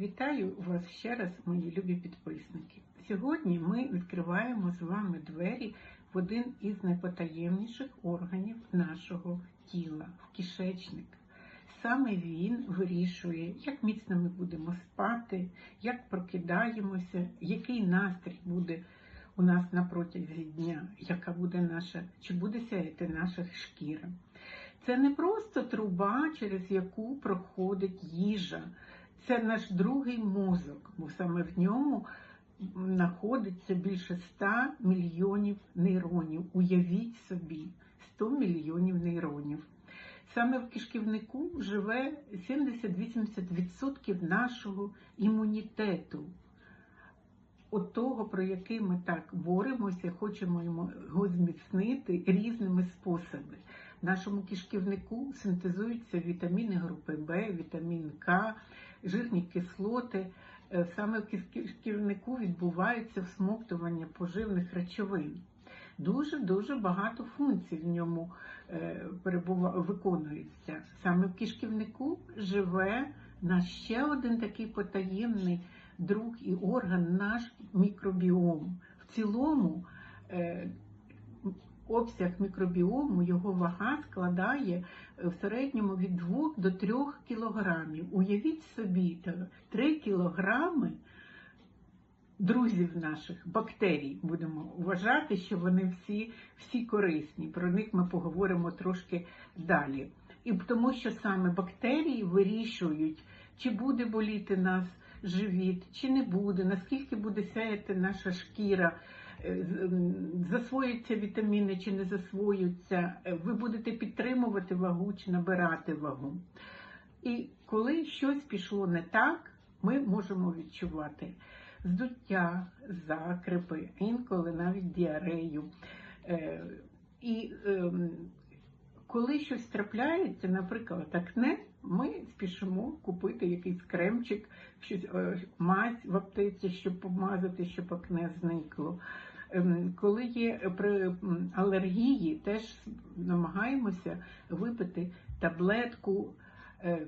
Вітаю вас ще раз, мої любі підписники. Сьогодні ми відкриваємо з вами двері в один із найпотаємніших органів нашого тіла в кишечник. Саме він вирішує, як міцно ми будемо спати, як прокидаємося, який настрій буде у нас на протязі дня, яка буде наша, чи буде сяяти наша шкіра. Це не просто труба, через яку проходить їжа. Це наш другий мозок, бо саме в ньому знаходиться більше 100 мільйонів нейронів. Уявіть собі, 100 мільйонів нейронів. Саме в кишківнику живе 70-80% нашого імунітету. От того, про який ми так боремося, хочемо його зміцнити різними способами. В нашому кишківнику синтезуються вітаміни групи В, вітамін К, жирні кислоти. Саме в кишківнику відбувається всмоктування поживних речовин. Дуже-дуже багато функцій в ньому виконується. Саме в кишківнику живе наш ще один такий потаємний друг і орган, наш мікробіом. В цілому обсяг мікробіому, його вага складає в середньому від 2 до 3 кілограмів. Уявіть собі, 3 кілограми друзів наших, бактерій, будемо вважати, що вони всі, всі корисні. Про них ми поговоримо трошки далі. І тому що саме бактерії вирішують, чи буде боліти нас живіт, чи не буде, наскільки буде сяяти наша шкіра засвоюються вітаміни чи не засвоюються, ви будете підтримувати вагу чи набирати вагу. І коли щось пішло не так, ми можемо відчувати здуття, закрипи, інколи навіть діарею. І коли щось трапляється, наприклад, акне, ми спішимо купити якийсь кремчик, щось мазь в аптеці, щоб помазати, щоб акне зникло. Коли є при алергії, теж намагаємося випити таблетку.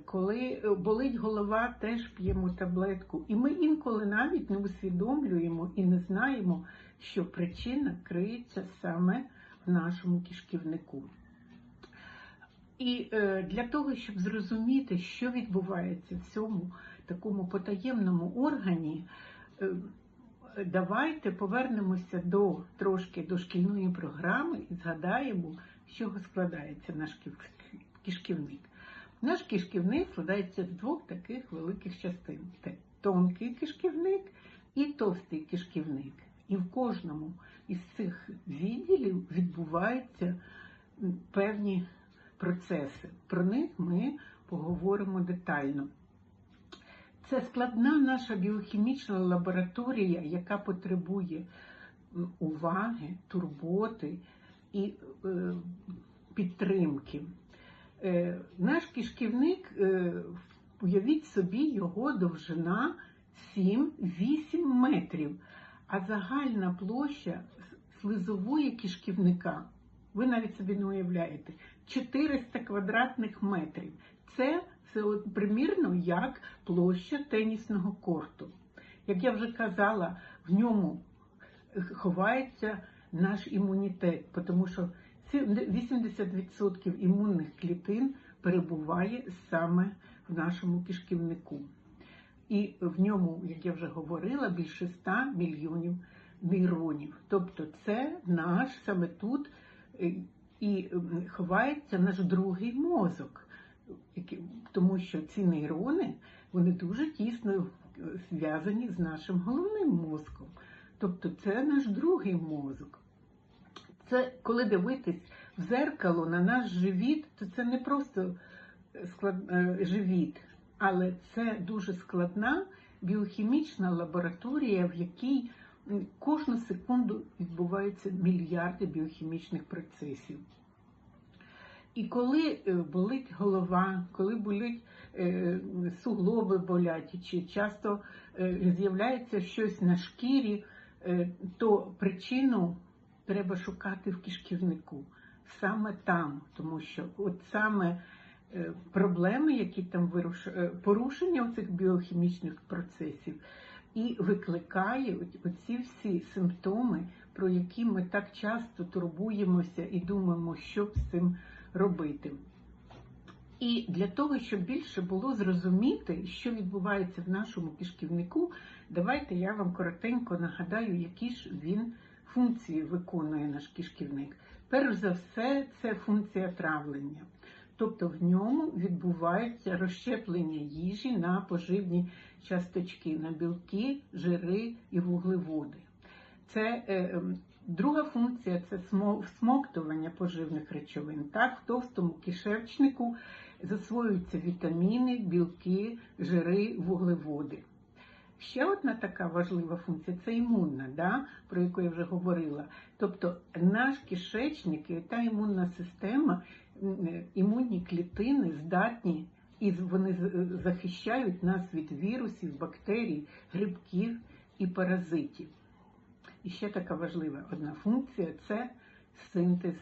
Коли болить голова, теж п'ємо таблетку. І ми інколи навіть не усвідомлюємо і не знаємо, що причина криється саме в нашому кишківнику. І для того, щоб зрозуміти, що відбувається в цьому такому потаємному органі, давайте повернемося до трошки до шкільної програми і згадаємо, з чого складається наш кишківник. Наш кишківник складається з двох таких великих частин: це тонкий кишківник і товстий кишківник. І в кожному із цих відділів відбуваються певні процеси. Про них ми поговоримо детально. Це складна наша біохімічна лабораторія, яка потребує уваги, турботи і е, підтримки. Е, наш кишківник, е, уявіть собі, його довжина 7-8 метрів, а загальна площа слизової кишківника, ви навіть собі не уявляєте, 400 квадратних метрів. Це це примірно як площа тенісного корту. Як я вже казала, в ньому ховається наш імунітет, тому що 80% імунних клітин перебуває саме в нашому кишківнику. І в ньому, як я вже говорила, більше 100 мільйонів нейронів. Тобто це наш саме тут і ховається наш другий мозок тому що ці нейрони вони дуже тісно зв'язані з нашим головним мозком. Тобто це наш другий мозок. Це коли дивитись в зеркало на наш живіт, то це не просто склад... живіт, але це дуже складна біохімічна лабораторія, в якій кожну секунду відбуваються мільярди біохімічних процесів. І коли болить голова, коли болить суглоби болять, чи часто з'являється щось на шкірі, то причину треба шукати в кишківнику, саме там, тому що от саме е, проблеми, які там е, порушення цих біохімічних процесів, і викликає от- оці всі симптоми, про які ми так часто турбуємося і думаємо, що з цим робити. І для того, щоб більше було зрозуміти, що відбувається в нашому кишківнику, давайте я вам коротенько нагадаю, які ж він функції виконує наш кишківник. Перш за все, це функція травлення. Тобто в ньому відбувається розщеплення їжі на поживні часточки, на білки, жири і вуглеводи. Це е, ем, друга функція це смо- всмоктування поживних речовин. Так, в товстому кишечнику засвоюються вітаміни, білки, жири, вуглеводи. Ще одна така важлива функція це імунна, да, про яку я вже говорила. Тобто наш кишечник і та імунна система, е, імунні клітини здатні і вони захищають нас від вірусів, бактерій, грибків і паразитів. І ще така важлива одна функція це синтез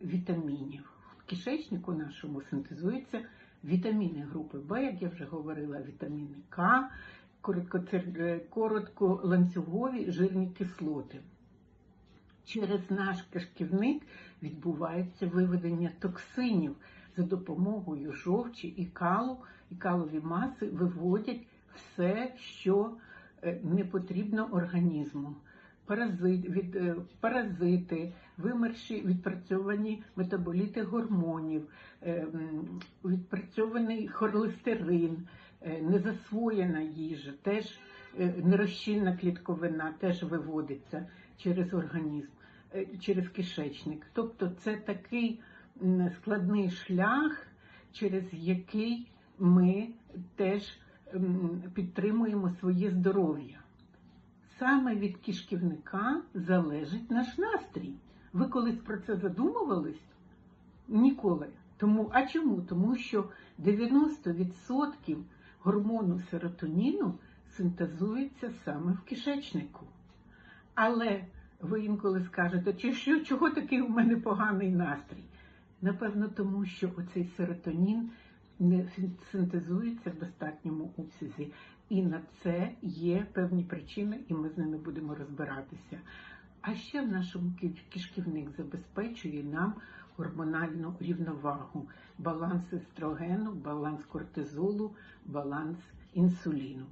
вітамінів. В кишечнику нашому синтезуються вітаміни групи Б, як я вже говорила, вітаміни К, короткоцир- е, коротколанцюгові жирні кислоти. Через наш кишківник відбувається виведення токсинів за допомогою жовчі і калу, і калові маси виводять все, що е, не потрібно організму. Паразит, від, е, паразити, вимерші відпрацьовані метаболіти гормонів, е, відпрацьований холестерин, незасвоєна їжа, теж нерозчинна клітковина теж виводиться через організм, через кишечник. Тобто це такий складний шлях, через який ми теж підтримуємо своє здоров'я. Саме від кишківника залежить наш настрій. Ви колись про це задумувались? Ніколи. Тому, а чому? Тому що 90% гормону серотоніну синтезується саме в кишечнику. Але ви інколи скажете, чи що, чого такий у мене поганий настрій? Напевно, тому що оцей серотонін не синтезується в достатньому обсязі. І на це є певні причини, і ми з ними будемо розбиратися. А ще в нашому ки- кишківник забезпечує нам гормональну рівновагу, баланс естрогену, баланс кортизолу, баланс інсуліну.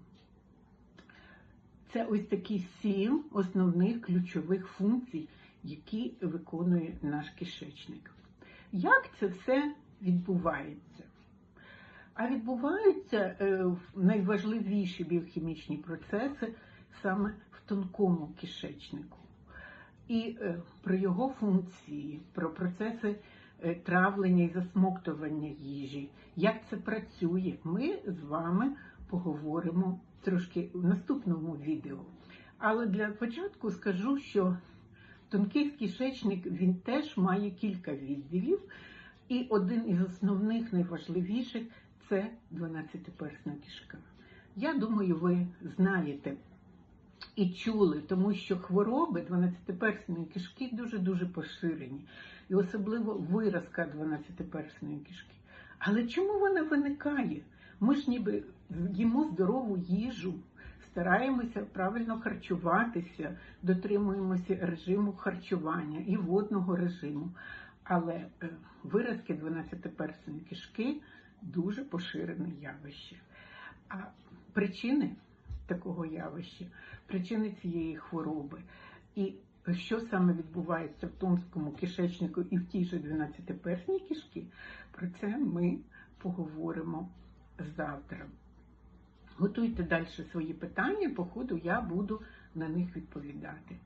Це ось такі сім основних ключових функцій, які виконує наш кишечник. Як це все відбувається? А відбуваються е, найважливіші біохімічні процеси саме в тонкому кишечнику. І е, про його функції, про процеси е, травлення і засмоктування їжі, як це працює, ми з вами поговоримо трошки в наступному відео. Але для початку скажу, що тонкий кишечник він теж має кілька відділів, і один із основних найважливіших це 12-персна кишка. Я думаю, ви знаєте і чули, тому що хвороби 12-персної кишки дуже-дуже поширені, і особливо виразка 12-персної кишки. Але чому вона виникає? Ми ж ніби їмо здорову їжу, стараємося правильно харчуватися, дотримуємося режиму харчування і водного режиму. Але е, виразки 12-персної кишки дуже поширене явище. А причини такого явища, причини цієї хвороби і що саме відбувається в тонкому кишечнику і в тій же 12-персній кишки, про це ми поговоримо завтра. Готуйте далі свої питання, по ходу я буду на них відповідати.